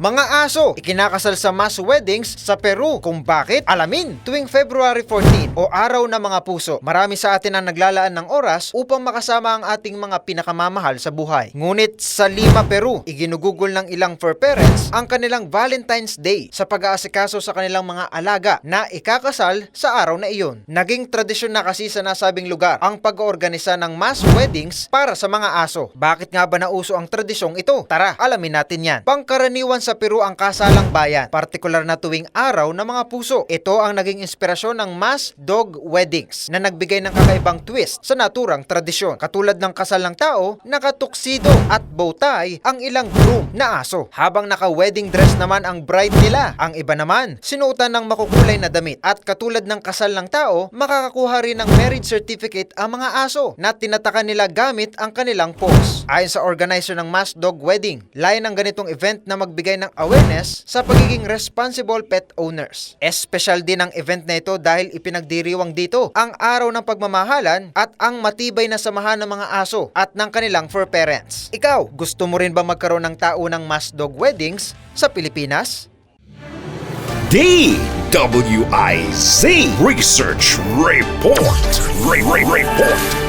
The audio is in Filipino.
Mga aso, ikinakasal sa mass weddings sa Peru. Kung bakit? Alamin tuwing February 14 o araw ng mga puso. Marami sa atin ang naglalaan ng oras upang makasama ang ating mga pinakamamahal sa buhay. Ngunit sa Lima, Peru, iginugugol ng ilang fur parents ang kanilang Valentine's Day sa pag-aasikaso sa kanilang mga alaga na ikakasal sa araw na iyon. Naging tradisyon na kasi sa nasabing lugar ang pag-oorganisa ng mass weddings para sa mga aso. Bakit nga ba nauso ang tradisyong ito? Tara, alamin natin yan. Pangkaraniwan sa Peru ang kasalang bayan, partikular na tuwing araw ng mga puso. Ito ang naging inspirasyon ng mass dog weddings na nagbigay ng kakaibang twist sa naturang tradisyon. Katulad ng kasal ng tao, nakatuksido at bow tie ang ilang groom na aso. Habang naka-wedding dress naman ang bride nila. Ang iba naman, sinuotan ng makukulay na damit. At katulad ng kasal ng tao, makakakuha rin ng marriage certificate ang mga aso na tinatakan nila gamit ang kanilang pose. Ayon sa organizer ng mass dog wedding, layan ng ganitong event na magbigay ng awareness sa pagiging responsible pet owners. Espesyal din ang event na ito dahil ipinagdiriwang dito ang araw ng pagmamahalan at ang matibay na samahan ng mga aso at ng kanilang fur parents. Ikaw, gusto mo rin ba magkaroon ng taunang mass dog weddings sa Pilipinas? DWIZ Research Report. Re- Re- Report.